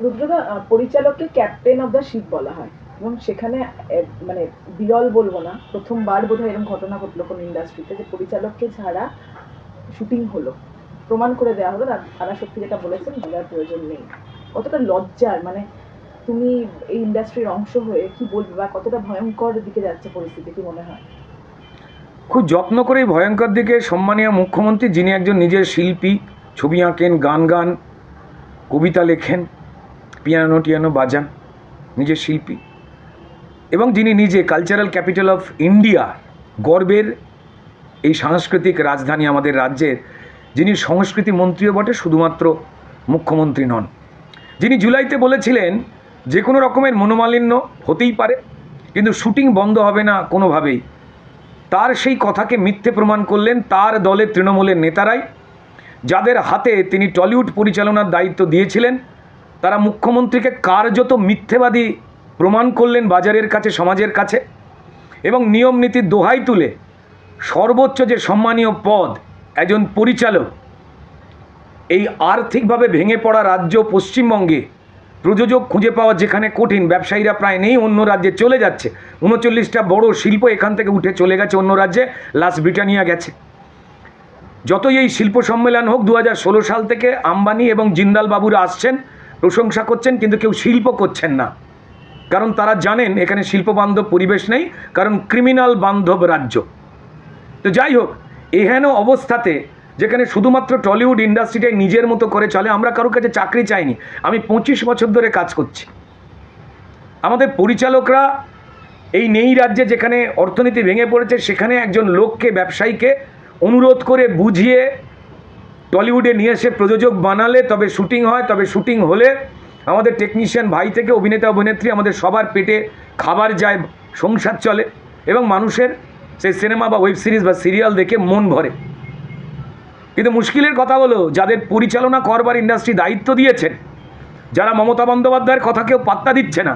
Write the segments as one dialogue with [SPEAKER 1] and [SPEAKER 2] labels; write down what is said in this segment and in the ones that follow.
[SPEAKER 1] রুদ্রদা পরিচালককে captain of the ship বলা হয়। এবং সেখানে মানে বিরল বলব না, প্রথমবার বোধহয় এরকম ঘটনা ঘটলো কোন ইন্ডাস্ট্রিতে যে পরিচালককে ছাড়া শুটিং হলো। প্রমাণ করে দেওয়া হলো, তার- সত্যি যেটা বলেছেন, বলার প্রয়োজন নেই। কতটা লজ্জার মানে তুমি এই ইন্ডাস্ট্রির অংশ হয়ে কি বলবে বা কতটা ভয়ঙ্কর দিকে যাচ্ছে পরিস্থিতি, কি মনে হয়?
[SPEAKER 2] খুব যত্ন করে এই ভয়ঙ্কর দিকে সম্মানীয় মুখ্যমন্ত্রী, যিনি একজন নিজের শিল্পী, ছবি আঁকেন, গান গান, কবিতা লেখেন পিয়ানো টিয়ানো বাজান, নিজের শিল্পী। এবং যিনি নিজে কালচারাল ক্যাপিটাল অফ ইন্ডিয়া গর্বের এই সাংস্কৃতিক রাজধানী আমাদের রাজ্যের, যিনি সংস্কৃতি মন্ত্রীও বটে, শুধুমাত্র মুখ্যমন্ত্রী নন। যিনি জুলাইতে বলেছিলেন যে কোনো রকমের মনোমালিন্য হতেই পারে, কিন্তু শুটিং বন্ধ হবে না কোনোভাবেই। তার সেই কথাকে মিথ্যে প্রমাণ করলেন তার দলের তৃণমূলের নেতারাই, যাদের হাতে তিনি টলিউড পরিচালনার দায়িত্ব দিয়েছিলেন। তারা মুখ্যমন্ত্রীকে কার্যত মিথ্যেবাদী প্রমাণ করলেন বাজারের কাছে, সমাজের কাছে এবং নিয়ম নীতির দোহাই তুলে সর্বোচ্চ যে সম্মানীয় পদ, একজন পরিচালক, এই আর্থিকভাবে ভেঙে পড়া রাজ্য পশ্চিমবঙ্গে প্রযোজক খুঁজে পাওয়া যেখানে কঠিন, ব্যবসায়ীরা প্রায় নেই, অন্য রাজ্যে চলে যাচ্ছে। উনচল্লিশটা বড় শিল্প এখান থেকে উঠে চলে গেছে, অন্য রাজ্যে লাস ব্রিটানিয়া গেছে। যতই এই শিল্প সম্মেলন হোক দু হাজার ষোলো সাল থেকে আম্বানি এবং জিন্দাল বাবুরা আসছেন প্রশংসা করছেন, কিন্তু কেউ শিল্প করছেন না। কারণ তারা জানেন এখানে শিল্প বান্ধব পরিবেশ নেই, কারণ ক্রিমিনাল বান্ধব রাজ্য। তো যাই হোক, এহেন অবস্থাতে যেখানে শুধুমাত্র টলিউড ইন্ডাস্ট্রিটাই নিজের মতো করে চলে, আমরা কারোর কাছে চাকরি চাইনি। আমি পঁচিশ বছর ধরে কাজ করছি। আমাদের পরিচালকরা এই নেই রাজ্যে যেখানে অর্থনীতি ভেঙে পড়েছে, সেখানে একজন লোককে, ব্যবসায়ীকে অনুরোধ করে বুঝিয়ে টলিউডে নিয়ে এসে প্রযোজক বানালে, তবে শুটিং হয়, তবে শুটিং হলে আমাদের টেকনিশিয়ান ভাই থেকে অভিনেতা, অভিনেত্রী আমাদের সবার পেটে খাবার যায়, সংসার চলে এবং মানুষের সেই সিনেমা বা ওয়েব সিরিজ বা সিরিয়াল দেখে মন ভরে। কিন্তু মুশকিলের কথা হলো, যাদের পরিচালনা করবার ইন্ডাস্ট্রি দায়িত্ব দিয়েছেন, যারা মমতা বন্দ্যোপাধ্যায়ের কথা কেউ পাত্তা দিচ্ছে না,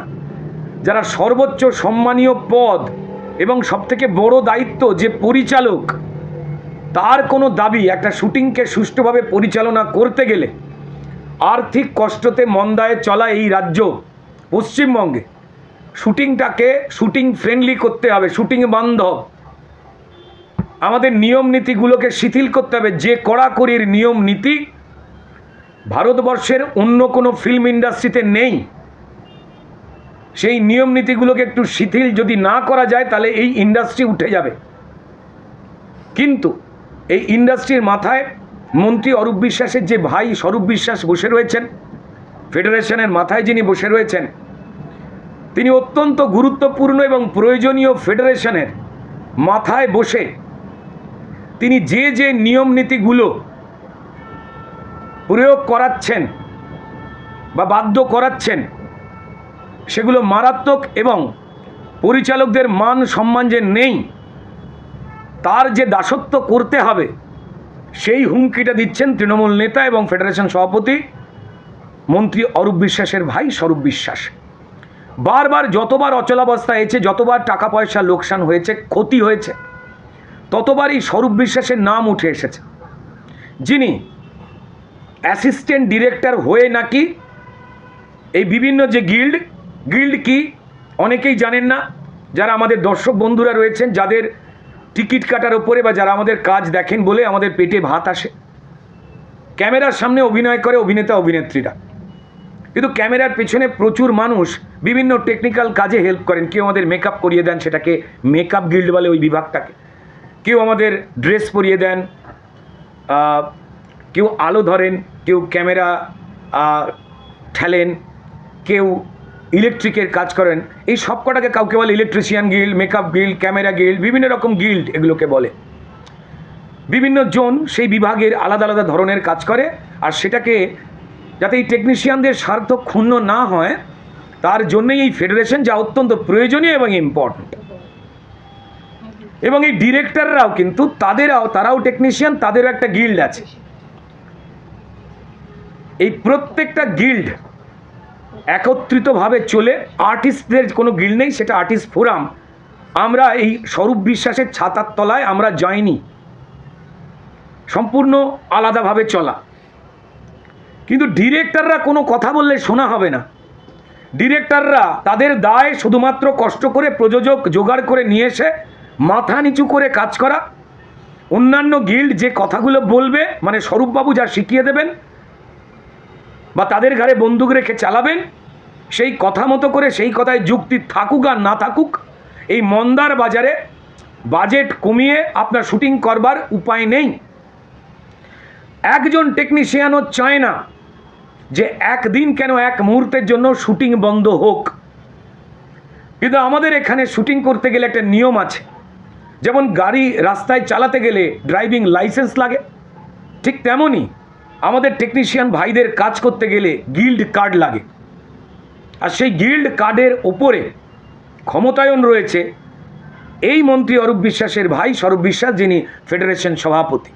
[SPEAKER 2] যারা সর্বোচ্চ সম্মানীয় পদ এবং সবথেকে বড় দায়িত্ব যে পরিচালক তার কোনো দাবি একটা শুটিংকে সুষ্ঠুভাবে পরিচালনা করতে গেলে আর্থিক কষ্টতে মন্দায় চলা এই রাজ্য পশ্চিমবঙ্গে শুটিংটাকে শুটিং ফ্রেন্ডলি করতে হবে, শুটিং বান্ধব। আমাদের নিয়ম নীতিগুলোকে শিথিল করতে হবে, যে কড়াকড়ির নিয়ম নীতি ভারতবর্ষের অন্য কোনো ফিল্ম ইন্ডাস্ট্রিতে নেই, সেই নিয়ম নীতিগুলোকে একটু শিথিল যদি না করা যায়, তাহলে এই ইন্ডাস্ট্রি উঠে যাবে। কিন্তু এই ইন্ডাস্ট্রির মাথায় মন্ত্রী অরূপ বিশ্বাসের যে ভাই স্বরূপ বিশ্বাস বসে রয়েছেন, ফেডারেশনের মাথায় যিনি বসে রয়েছেন, তিনি অত্যন্ত গুরুত্বপূর্ণ এবং প্রয়োজনীয় ফেডারেশনের মাথায় বসে তিনি যে যে নিয়ম নীতিগুলো প্রয়োগ করাচ্ছেন বা বাধ্য করাচ্ছেন, সেগুলো মারাত্মক এবং পরিচালকদের মান সম্মান যে নেই তার যে দাসত্ব করতে হবে, সেই হুমকিটা দিচ্ছেন তৃণমূল নেতা এবং ফেডারেশন সভাপতি মন্ত্রী অরূপ বিশ্বাসের ভাই স্বরূপ বিশ্বাস। বারবার যতবার অচলাবস্থা হয়েছে, যতবার টাকা পয়সা লোকসান হয়েছে, ক্ষতি হয়েছে, ততবারই স্বরূপ বিশ্বাসের নাম উঠে এসেছে। যিনি অ্যাসিস্ট্যান্ট ডিরেক্টর হয়ে নাকি এই বিভিন্ন যে গিল্ড গিল্ড কি অনেকেই জানেন না, যারা আমাদের দর্শক বন্ধুরা রয়েছেন, যাদের টিকিট কাটার ওপরে বা যারা আমাদের কাজ দেখেন বলে আমাদের পেটে ভাত আসে। ক্যামেরার সামনে অভিনয় করে অভিনেতা, অভিনেত্রীরা। কিন্তু ক্যামেরার পেছনে প্রচুর মানুষ বিভিন্ন টেকনিক্যাল কাজে হেল্প করেন। কেউ আমাদের মেকআপ করিয়ে দেন, সেটাকে মেকআপ গিল্ড বলে ওই বিভাগটাকে। কেউ আমাদের ড্রেস পরিয়ে দেন কেউ আলো ধরেন, কেউ ক্যামেরা ঠেলেন, কেউ ইলেকট্রিকের কাজ করেন, এই সব কটাকে কাউকে বলে electrician guild makeup guild camera guild বিভিন্ন রকম গিল্ড এগুলোকে বলে। বিভিন্ন জন সেই বিভাগের আলাদা আলাদা ধরনের কাজ করে, আর সেটাকে যাতে এই টেকনিশিয়ানদের স্বার্থ ক্ষুণ্ণ না হয়, তার জন্যই এই ফেডারেশন যা অত্যন্ত প্রয়োজনীয় এবং ইম্পর্ট্যান্ট এবং এই ডিরেক্টররাও কিন্তু তাদেরও, তারাও টেকনিশিয়ান তাদেরও একটা গিল্ড আছে। এই প্রত্যেকটা গিল্ড একত্রিতভাবে চলে আর্টিস্টদের কোনো গিল্ড নেই, সেটা আর্টিস্ট ফোরাম। আমরা এই স্বরূপ বিশ্বাসের ছাতার তলায় আমরা যাইনি। সম্পূর্ণ আলাদাভাবে চলা। কিন্তু ডিরেক্টররা কোনো কথা বললে শোনা হবে না। ডিরেক্টররা তাদের দায় শুধুমাত্র কষ্ট করে প্রযোজক জোগাড় করে নিয়ে এসে মাথা নিচু করে কাজ করা। অন্যান্য গিল্ড যে কথাগুলো বলবে মানে স্বরূপবাবু যা শিখিয়ে দেবেন বা তাদের ঘাড়ে বন্দুক রেখে চালাবেন, সেই কথা মতো করে সেই কথায় যুক্তি থাকুক আর না থাকুক, এই মন্দার বাজারে বাজেট কমিয়ে আপনার শুটিং করবার উপায় নেই। একজন টেকনিশিয়ানও চায় না যে একদিন কেন এক মুহূর্তের জন্য শুটিং বন্ধ হোক। কিন্তু আমাদের এখানে শুটিং করতে গেলে একটা নিয়ম আছে। যেমন গাড়ি রাস্তায় চালাতে গেলে ড্রাইভিং লাইসেন্স লাগে, ঠিক তেমনই আমাদের টেকনিশিয়ান ভাইদের কাজ করতে গেলে গিল্ড কার্ড লাগে। আর সেই গিল্ড কার্ডের ওপরে ক্ষমতায়ন রয়েছে এই মন্ত্রী অরূপ বিশ্বাসের ভাই স্বরূপ বিশ্বাস, যিনি ফেডারেশন সভাপতি।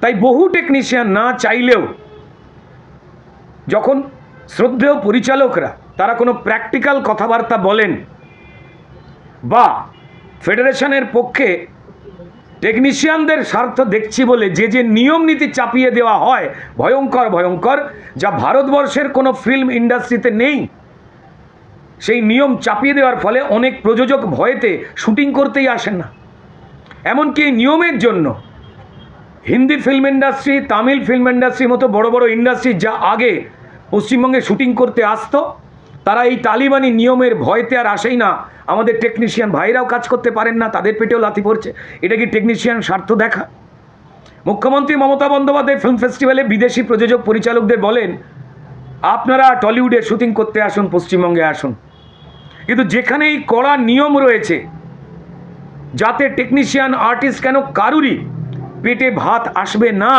[SPEAKER 2] তাই বহু টেকনিশিয়ান না চাইলেও যখন শ্রদ্ধেয় পরিচালকরা, তারা কোনো প্র্যাকটিক্যাল কথাবার্তা বলেন বা ফেডারেশনের পক্ষে টেকনিশিয়ানদের স্বার্থ দেখছি বলে যে যে নিয়ম নীতি চাপিয়ে দেওয়া হয়, ভয়ঙ্কর ভয়ঙ্কর, যা ভারতবর্ষের কোনো ফিল্ম ইন্ডাস্ট্রিতে নেই। সেই নিয়ম চাপিয়ে দেওয়ার ফলে অনেক প্রযোজক ভয়েতে শুটিং করতেই আসেন না। এমনকি এই নিয়মের জন্য Hindi film industry Tamil film ইন্ডাস্ট্রির মতো বড় বড় ইন্ডাস্ট্রি যা আগে পশ্চিমবঙ্গে শুটিং করতে আসতো, তারা এই তালিবানি নিয়মের ভয়তে আর আসেই না। আমাদের টেকনিশিয়ান ভাইরাও কাজ করতে পারেন না, তাদের পেটেও লাথি পড়ছে। এটা কি টেকনিশিয়ান স্বার্থ দেখা? মুখ্যমন্ত্রী মমতা বন্দ্যোপাধ্যায় ফিল্ম ফেস্টিভ্যালে বিদেশি প্রযোজক পরিচালকদের বলেন, আপনারা টলিউডে শুটিং করতে আসুন, পশ্চিমবঙ্গে আসুন। কিন্তু যেখানে এই কড়া নিয়ম রয়েছে, যাতে টেকনিশিয়ান আর্টিস্ট কেন কারুরই পেটে ভাত আসবে না,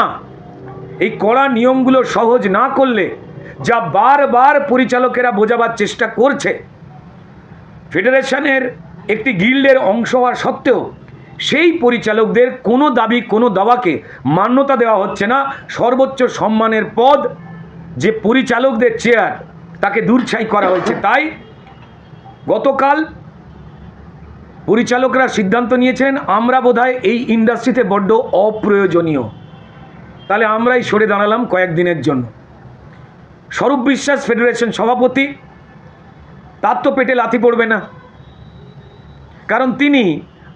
[SPEAKER 2] এই কড়া নিয়মগুলো সহজ না করলে যা বারবার পরিচালকেরা বোঝাবার চেষ্টা করছে ফেডারেশনের একটি গিল্ডের অংশ হওয়া সত্ত্বেও সেই পরিচালকদের কোনো দাবি, কোনো দাবাকে মান্যতা দেওয়া হচ্ছে না। সর্বোচ্চ সম্মানের পদ যে পরিচালকদের চেয়ার তাকে দূরছাই করা হয়েছে। তাই গতকাল পরিচালকরা সিদ্ধান্ত নিয়েছেন, আমরা বোধহয় এই ইন্ডাস্ট্রিতে বড্ড অপ্রয়োজনীয়। তাহলে আমরাই সরে দাঁড়ালাম কয়েকদিনের জন্য। স্বরূপ বিশ্বাস ফেডারেশন সভাপতি তার তো পেটে লাথি পড়বে না। কারণ তিনি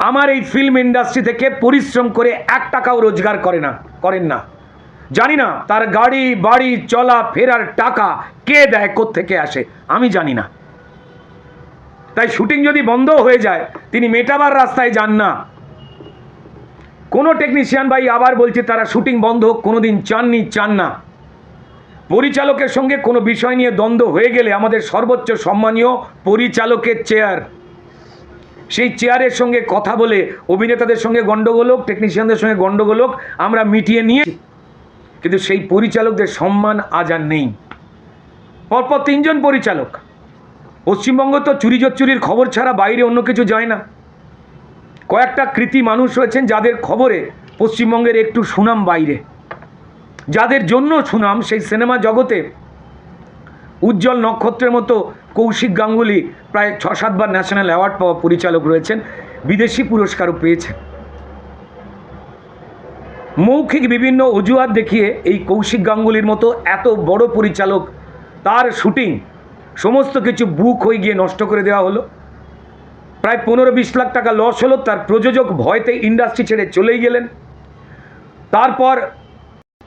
[SPEAKER 2] আমার এই ফিল্ম ইন্ডাস্ট্রি থেকে পরিশ্রম করে এক টাকাও রোজগার করে না, করেন না। জানি না তার গাড়ি, বাড়ি, চলা, ফেরার টাকা কে দেয় থেকে আসে, আমি জানি না। তাই শুটিং যদি বন্ধ হয়ে যায়, তিনি মেটাবার রাস্তায় যান না। কোনো টেকনিশিয়ান ভাই আবার বলছে, তারা শুটিং বন্ধ কোনো দিন চাননি, চান না। পরিচালকের সঙ্গে কোনো বিষয় নিয়ে দ্বন্দ্ব হয়ে গেলে আমাদের সর্বোচ্চ সম্মানীয় পরিচালকের চেয়ার সেই চেয়ারের সঙ্গে কথা বলে অভিনেতাদের সঙ্গে গণ্ডগোল হোক টেকনিশিয়ানদের সঙ্গে গণ্ডগোল হোক, আমরা মিটিয়ে নিয়ে কিন্তু সেই পরিচালকদের সম্মান আজ আর নেই। পরপর তিনজন পরিচালক। পশ্চিমবঙ্গ তো চুরি চুরির খবর ছাড়া বাইরে অন্য কিছু যায় না। কয়েকটা কৃতি মানুষ রয়েছেন যাদের খবরে পশ্চিমবঙ্গের একটু সুনাম বাইরে। যাদের জন্য সুনাম সেই সিনেমা জগতে উজ্জ্বল নক্ষত্রের মতো কৌশিক গাঙ্গুলি প্রায় ছ সাতবার ন্যাশনাল অ্যাওয়ার্ড পাওয়া পরিচালক রয়েছেন, বিদেশি পুরস্কারও পেয়েছেন। মৌখিক বিভিন্ন অজুহাত দেখিয়ে এই কৌশিক গাঙ্গুলির মতো এত বড় পরিচালক তার শুটিং সমস্ত কিছু বুক হয়ে গিয়ে নষ্ট করে দেওয়া হলো। প্রায় পনেরো বিশ লাখ টাকা লস হলো, তার প্রযোজক ভয়তে ইন্ডাস্ট্রি ছেড়ে চলেই গেলেন। তারপর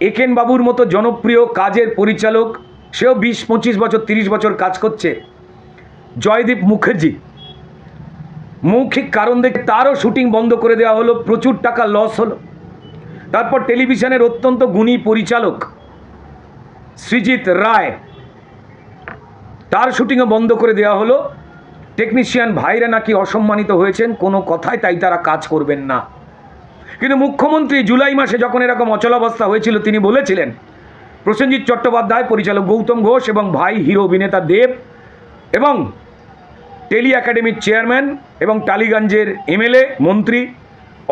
[SPEAKER 2] একেন বাবুর মতো জনপ্রিয় কাজের পরিচালক, সেও বিশ, পঁচিশ বছর, তিরিশ বছর কাজ করছে। জয়দীপ মুখার্জি। মৌখিক কারণ দেখে তারও শুটিং বন্ধ করে দেওয়া হলো, প্রচুর টাকা লস হলো। তারপর টেলিভিশনের অত্যন্ত গুণী পরিচালক, সৃজিত রায়। তার শুটিংও বন্ধ করে দেওয়া হলো। টেকনিশিয়ান ভাইরা নাকি অসম্মানিত হয়েছেন, কোনো কথায় তাই তারা কাজ করবেন না। কিন্তু মুখ্যমন্ত্রী জুলাই মাসে যখন এরকম অচলাবস্থা হয়েছিল, তিনি বলেছিলেন, প্রসেনজিৎ চট্টোপাধ্যায়, পরিচালক গৌতম ঘোষ এবং ভাই হিরো অভিনেতা দেব এবং টেলি একাডেমির চেয়ারম্যান এবং টালিগঞ্জের এমএলএ, মন্ত্রী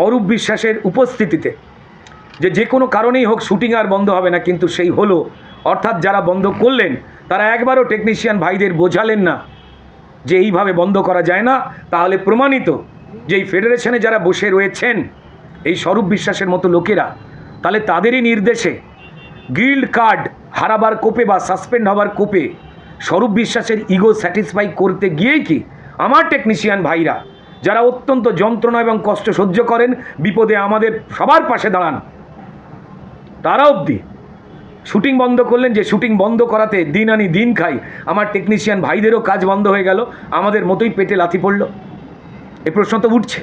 [SPEAKER 2] অরূপ বিশ্বাসের উপস্থিতিতে। যে যে কোনো কারণেই হোক শুটিং আর বন্ধ হবে না, কিন্তু সেই হলো। অর্থাৎ যারা বন্ধ করলেন, তারা একবারও টেকনিশিয়ান ভাইদের বোঝালেন না যে এইভাবে বন্ধ করা যায় না। তাহলে প্রমাণিত যে এই ফেডারেশনে যারা বসে রয়েছেন এই স্বরূপ বিশ্বাসের মতো লোকেরা, তাহলে তাদেরই নির্দেশে গিল্ড কার্ড হারাবার কোপে বা সাসপেন্ড হবার কোপে স্বরূপ বিশ্বাসের ইগো স্যাটিসফাই করতে গিয়েই কি আমার টেকনিশিয়ান ভাইরা, যারা অত্যন্ত যন্ত্রণা এবং কষ্ট সহ্য করেন, বিপদে আমাদের সবার পাশে দাঁড়ান। তারা অবধি শুটিং বন্ধ করলেন যে শুটিং বন্ধ করাতে দিন আনি দিন খাই, আমার টেকনিশিয়ান ভাইদেরও কাজ বন্ধ হয়ে গেল, আমাদের মতোই পেটে লাথি পড়ল। এই প্রশ্ন তো উঠছে।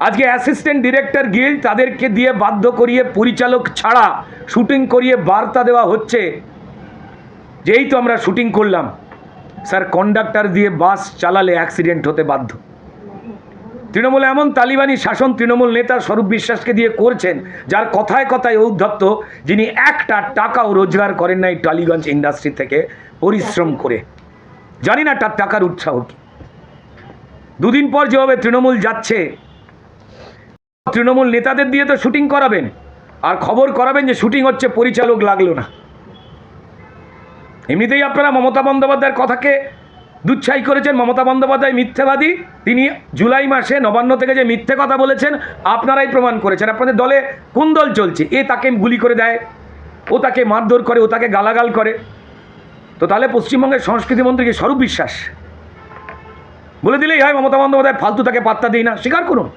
[SPEAKER 2] আজকে অ্যাসিস্ট্যান্ট ডিরেক্টর গিল্ড তাদেরকে দিয়ে বাধ্য করিয়ে পরিচালক ছাড়া শুটিং করিয়ে বার্তা দেওয়া হচ্ছে। যেই তো আমরা শুটিং করলাম। স্যার কন্ডাক্টর দিয়ে বাস চালালে অ্যাক্সিডেন্ট হতে বাধ্য। তৃণমূল এমন তালিবানি শাসন তৃণমূল নেতা স্বরূপ বিশ্বাসকে দিয়ে করছেন, যার কথায় কথায় ঔদ্ধত্য, যিনি একটা টাকাও রোজগার করেন নাই টালিগঞ্জ ইন্ডাস্ট্রি থেকে পরিশ্রম করে। জানি না তার টাকার উৎসাহ কি। দুদিন পর যেভাবে তৃণমূল যাচ্ছে তৃণমূল নেতাদের দিয়ে তো শুটিং করাবেন। আর খবর করাবেন যে শুটিং হচ্ছে, পরিচালক লাগল না। এমনিতেই আপনারা মমতা বন্দ্যোপাধ্যায়ের কথাকে দুচ্ছাই করেছেন। মমতা বন্দ্যোপাধ্যায় মিথ্যাবাদী, তিনি জুলাই মাসে নবান্ন থেকে যে মিথ্যে কথা বলেছেন, আপনারাই প্রমাণ করেছেন। আপনাদের দলে কোন দল চলছে? এ তাকে গুলি করে দেয়, ও তাকে মারধর করে, ও তাকে গালাগাল করে। তো তাহলে পশ্চিমবঙ্গের সংস্কৃতি মন্ত্রীকে স্বরূপ বিশ্বাস। বলে দিলেই হয়, মমতা বন্দ্যোপাধ্যায় ফালতু তাকে পাত্তা দিই না। স্বীকার করুন।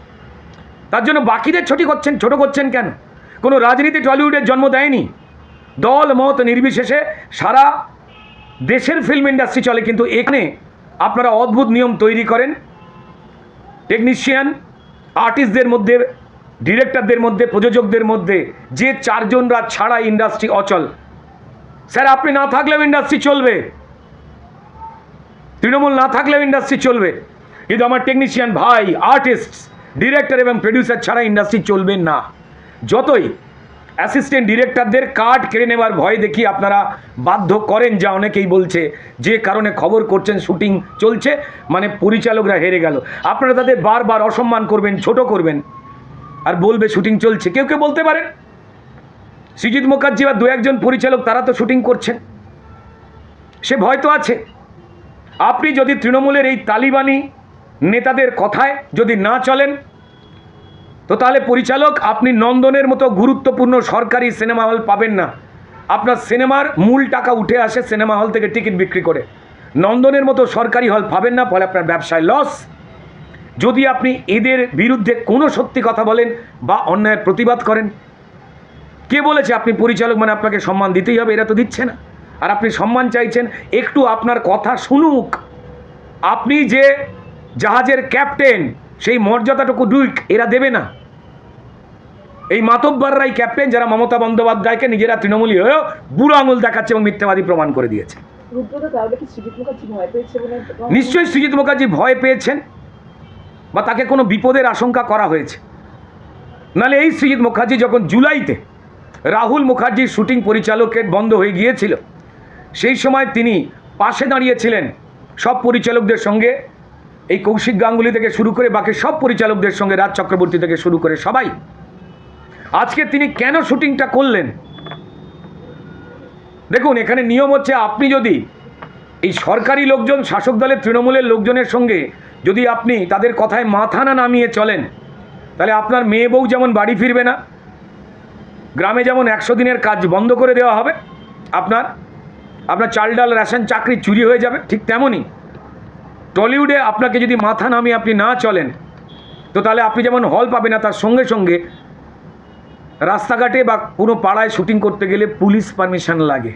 [SPEAKER 2] তার জন্য বাকিদের ছুটি করছেন, ছোট করছেন কেন? কোনো রাজনীতি টলিউডের জন্ম দেয়নি। দল মত নির্বিশেষে সারা দেশের ফিল্ম ইন্ডাস্ট্রি চলে, কিন্তু এখানে আপনারা অদ্ভুত নিয়ম তৈরি করেন। টেকনিশিয়ান আর্টিস্টদের মধ্যে ডিরেক্টরদের মধ্যে, প্রযোজকদের মধ্যে যে চারজনরা ছাড়া ইন্ডাস্ট্রি অচল। স্যার, আপনি না থাকলেও ইন্ডাস্ট্রি চলবে। তৃণমূল না থাকলেও ইন্ডাস্ট্রি চলবে। কিন্তু আমার টেকনিশিয়ান ভাই আর্টিস্ট ডিরেক্টর এবং প্রডিউসার ছাড়া ইন্ডাস্ট্রি চলবে না। যতই অ্যাসিস্ট্যান্ট ডিরেক্টরদের কার্ড কেড়ে নেবার ভয় দেখি আপনারা বাধ্য করেন যা অনেকেই বলছে, যে কারণে খবর করছেন শুটিং চলছে মানে পরিচালকরা হেরে গেল। আপনারা তাদের বারবার অসম্মান করবেন, ছোট করবেন, আর বলবে শুটিং চলছে। কেউ কেউ বলতে পারেন সৃজিৎ মুখার্জি বা দু একজন পরিচালক তারা তো শুটিং করছেন। সে ভয় তো আছে। আপনি যদি তৃণমূলের এই তালিবানি নেতাদের কথায় যদি না চলেন, তো তাহলে পরিচালক, আপনি নন্দনের মতো গুরুত্বপূর্ণ সরকারি সিনেমা হল পাবেন না। আপনার সিনেমার মূল টাকা উঠে আসে সিনেমা হল থেকে টিকিট বিক্রি করে। নন্দনের মতো সরকারি হল পাবেন না, ফলে আপনার ব্যবসায় লস। যদি আপনি এদের বিরুদ্ধে কোনো সত্যি কথা বলেন বা অন্যায়ের প্রতিবাদ করেন, কে বলেছে আপনি পরিচালক মানে আপনাকে সম্মান দিতেই হবে? এরা তো দিচ্ছে না। আর আপনি সম্মান চাইছেন, একটু আপনার কথা শুনুক। আপনি যে জাহাজের ক্যাপ্টেন সেই মর্যাদাটুকু ডুইক এরা দেবে না। এই মাতব্বররাই ক্যাপ্টেন যারা মমতা বন্দ্যোপাধ্যায়কে নিজেরা তৃণমূলী হয়েও বুড়ো আঙুল দেখাচ্ছে এবং মিথ্যাবাদী প্রমাণ করে দিয়েছে। নিশ্চয়ই সৃজিত মুখার্জি ভয় পেয়েছেন বা তাকে কোনো বিপদের আশঙ্কা করা হয়েছে। নাহলে এই সৃজিত মুখার্জি যখন জুলাইতে রাহুল মুখার্জির শুটিং পরিচালকের বন্ধ হয়ে গিয়েছিল সেই সময় তিনি পাশে দাঁড়িয়েছিলেন সব পরিচালকদের সঙ্গে এই কৌশিক গাঙ্গুলি থেকে শুরু করে বাকি সব পরিচালকদের সঙ্গে রাজ চক্রবর্তী থেকে শুরু করে সবাই। আজকে তিনি কেন শুটিংটা করলেন? দেখুন, এখানে নিয়ম হচ্ছে আপনি যদি এই সরকারি লোকজন, শাসক দলের তৃণমূলের লোকজনের সঙ্গে যদি আপনি তাদের কথায় মাথা না নামিয়ে চলেন, তাহলে আপনার মেয়ে বউ যেমন বাড়ি ফিরবে না, গ্রামে যেমন একশো দিনের কাজ বন্ধ করে দেওয়া হবে, আপনার আপনার চাল ডাল, রেশন, চাকরি চুরি হয়ে যাবে, ঠিক তেমনই টলিউডে আপনাকে যদি মাথা নামিয়ে আপনি না চলেন, তো তাহলে আপনি যেমন হল পাবেন না, তার সঙ্গে সঙ্গে রাস্তাঘাটে বা কোনো পাড়ায় শুটিং করতে গেলে পুলিশ পারমিশন লাগে।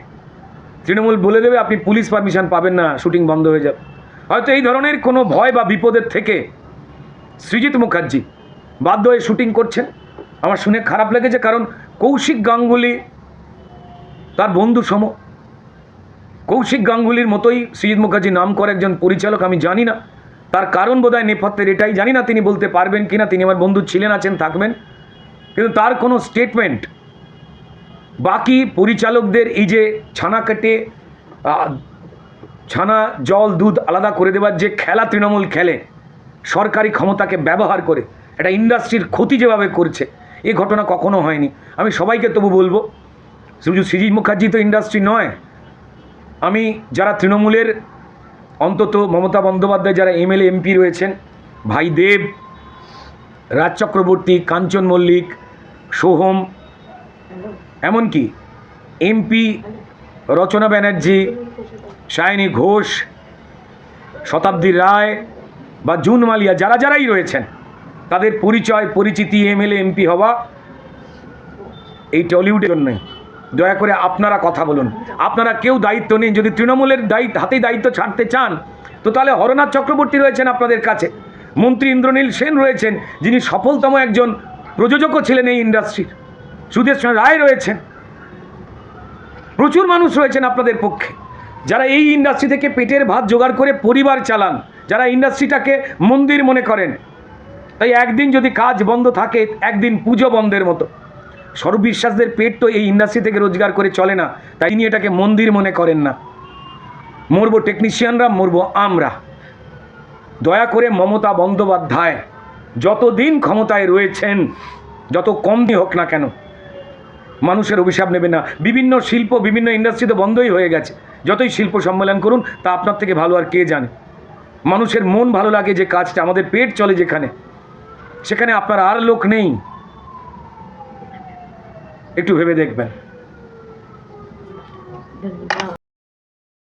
[SPEAKER 2] তৃণমূল বলে দেবে, আপনি পুলিশ পারমিশন পাবেন না, শুটিং বন্ধ হয়ে যাবে। হয়তো এই ধরনের কোনো ভয় বা বিপদের থেকে সৃজিত মুখার্জি বাধ্য হয়ে শুটিং করছেন। আমার শুনে খারাপ লেগেছে, কারণ কৌশিক গাঙ্গুলি তার বন্ধু সম কৌশিক গাঙ্গুলির মতোই সৃজিত মুখার্জি নাম করে একজন পরিচালক, আমি জানি না। তার কারণ বোধহয় নেপথ্যের এটাই জানি না, তিনি বলতে পারবেন কি না তিনি আমার বন্ধু ছিলেন, আছেন, থাকবেন। কিন্তু তার কোনো স্টেটমেন্ট বাকি পরিচালকদের এই যে ছানা কেটে ছানা, জল, দুধ আলাদা করে দেওয়ার যে খেলা তৃণমূল খেলে, সরকারি ক্ষমতাকে ব্যবহার করে, এটা ইন্ডাস্ট্রির ক্ষতি যেভাবে করছে, এ ঘটনা কখনো হয়নি। আমি সবাইকে তবু বলব, শুধু সৃজিত মুখার্জি তো ইন্ডাস্ট্রি নয় আমি যারা তৃণমূলের অন্তত মমতা বন্দ্যোপাধ্যায় যারা এমএলএ, এমপি রয়েছেন, ভাই দেব, রাজ চক্রবর্তী, কাঞ্চন মল্লিক, সোহম, এমনকি এমপি রচনা ব্যানার্জি, সায়নী ঘোষ, শতাব্দী রায় বা জুন মালিয়া, যারা যারাই রয়েছেন, তাদের পরিচয়, পরিচিতি এমএলএ, এমপি হওয়া এই টলিউডের জন্যই। দয়া করে আপনারা কথা বলুন। আপনারা কেউ দায়িত্ব নিন, যদি তৃণমূলের দায়িত্ব, হাতেই দায়িত্ব ছাড়তে চান, তো তাহলে হরনাথ চক্রবর্তী রয়েছেন আপনাদের কাছে। মন্ত্রী ইন্দ্রনীল সেন রয়েছেন, যিনি সফলতম একজন প্রযোজকও ছিলেন এই ইন্ডাস্ট্রির। সুদেশ রায় রয়েছেন। প্রচুর মানুষ রয়েছেন আপনাদের পক্ষে। যারা এই ইন্ডাস্ট্রি থেকে পেটের ভাত জোগাড় করে পরিবার চালান, যারা ইন্ডাস্ট্রিটাকে মন্দির মনে করেন, তাই একদিন যদি কাজ বন্ধ থাকে, একদিন পুজো বন্ধের মতো। স্বরূপ বিশ্বাসদের পেট তো এই ইন্ডাস্ট্রি থেকে রোজগার করে চলে না, তাই তিনি এটাকে মন্দির মনে করেন না। মরবো টেকনিশিয়ানরা মরবো আমরা। দয়া করে মমতা বন্দ্যোপাধ্যায়, যতদিন ক্ষমতায় রয়েছেন, যত কম দিন হোক না কেন, মানুষের অভিশাপ নেবে না। বিভিন্ন শিল্প, বিভিন্ন ইন্ডাস্ট্রি তো বন্ধই হয়ে গেছে। যতই শিল্প সম্মেলন করুন, তা আপনার থেকে ভালো আর কে জানে? মানুষের মন ভালো লাগে যে কাজটা, আমাদের পেট চলে যেখানে। সেখানে আপনার আর লোক নেই। एक भेबे देखें